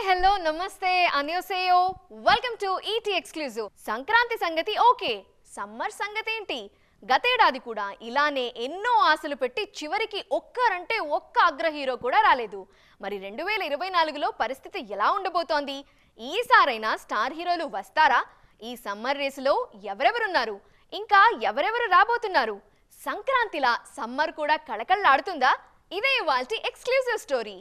Hi hello నమస్తే అన్యోసేయో welcome to ET exclusive Sankranti సంగతి okay. Summer సంగతి ఏంటి గతేడాది కూడా ఇలానే ఎన్నో ఆశలు పెట్టి చివరికి ఒక్కరంటే ఒక్క అగ్ర హీరో కూడా రాలేదు. మరి రెండు వేల ఇరవై నాలుగులో పరిస్థితి ఎలా ఉండబోతోంది? ఈసారైనా స్టార్ హీరోలు వస్తారా? ఈ సమ్మర్ రేసులో ఎవరెవరున్నారు? ఇంకా ఎవరెవరు రాబోతున్నారు? సంక్రాంతిలా సమ్మర్ కూడా కళకళలాడుతుందా? ఇదే ఇవాల్టి ఎక్స్క్లూజివ్ స్టోరీ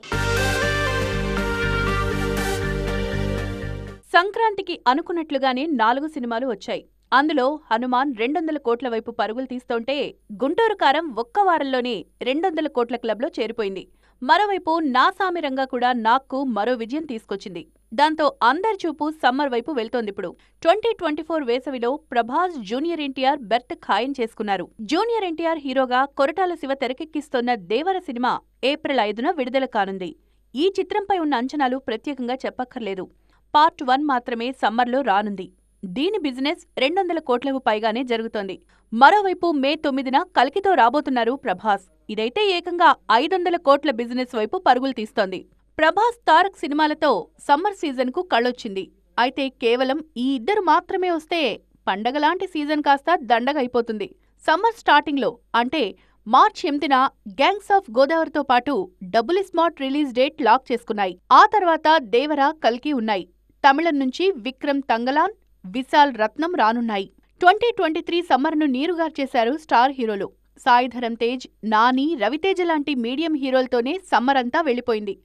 సంక్రాంతికి అనుకున్నట్లుగానే నాలుగు సినిమాలు వచ్చాయి. అందులో హనుమాన్ రెండొందల కోట్ల వైపు పరుగులు తీస్తుంటే గుంటూరు కారం ఒక్క వారంలోనే రెండొందల కోట్ల క్లబ్లో చేరిపోయింది. మరోవైపు నా సామిరంగా కూడా నాగ్కు మరో విజయం తీసుకొచ్చింది. దాంతో అందరి చూపు సమ్మర్ వైపు వెళ్తోందిప్పుడు ట్వంటీ ట్వంటీ ఫోర్ వేసవిలో ప్రభాస్ జూనియర్ ఎన్టీఆర్ బెర్త్ ఖాయం చేసుకున్నారు. జూనియర్ ఎన్టీఆర్ హీరోగా కొరటాల శివ తెరకెక్కిస్తోన్న దేవర సినిమా ఏప్రిల్ ఐదున విడుదల కానుంది. ఈ చిత్రంపై ఉన్న అంచనాలు ప్రత్యేకంగా చెప్పక్కర్లేదు. పార్ట్ వన్ మాత్రమే సమ్మర్లో రానుంది. దీని బిజినెస్ రెండొందల కోట్లకు పైగానే జరుగుతోంది. మరోవైపు మే తొమ్మిదిన కల్కితో రాబోతున్నారు ప్రభాస్. ఇదైతే ఏకంగా ఐదొందల కోట్ల బిజినెస్ వైపు పరుగులు తీస్తోంది. ప్రభాస్ తారక్ సినిమాలతో సమ్మర్ సీజన్కు కళ్ళొచ్చింది. అయితే కేవలం ఈ ఇద్దరు మాత్రమే వస్తే పండగలాంటి సీజన్ కాస్త దండగైపోతుంది. సమ్మర్ స్టార్టింగ్లో అంటే మార్చ్ ఎనిమిదిన గ్యాంగ్స్ ఆఫ్ గోదావరితో పాటు double smart release date lock చేసుకున్నాయి. ఆ తర్వాత దేవర కల్కి ఉన్నాయి. తమిళం నుంచి విక్రమ్ తంగలాన్ విశాల్ రత్నం రానున్నాయి. ట్వంటీ ట్వంటీ త్రీ సమ్మర్ను నీరుగార్చేశారు స్టార్ హీరోలు. సాయిధరం తేజ్ నాని రవితేజ లాంటి మీడియం హీరోలతోనే సమ్మర్ అంతా వెళ్ళిపోయింది.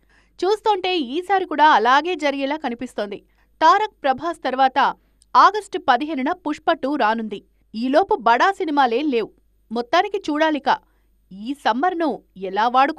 చూస్తుంటే ఈసారి కూడా అలాగే జరిగేలా కనిపిస్తోంది. తారక్ ప్రభాస్ తర్వాత ఆగస్టు పదిహేనున పుష్ప టూ రానుంది. ఈలోపు బడా సినిమాలే లేవు. మొత్తానికి చూడాలిక. ఈ సమ్మర్ను ఎలా వాడుకు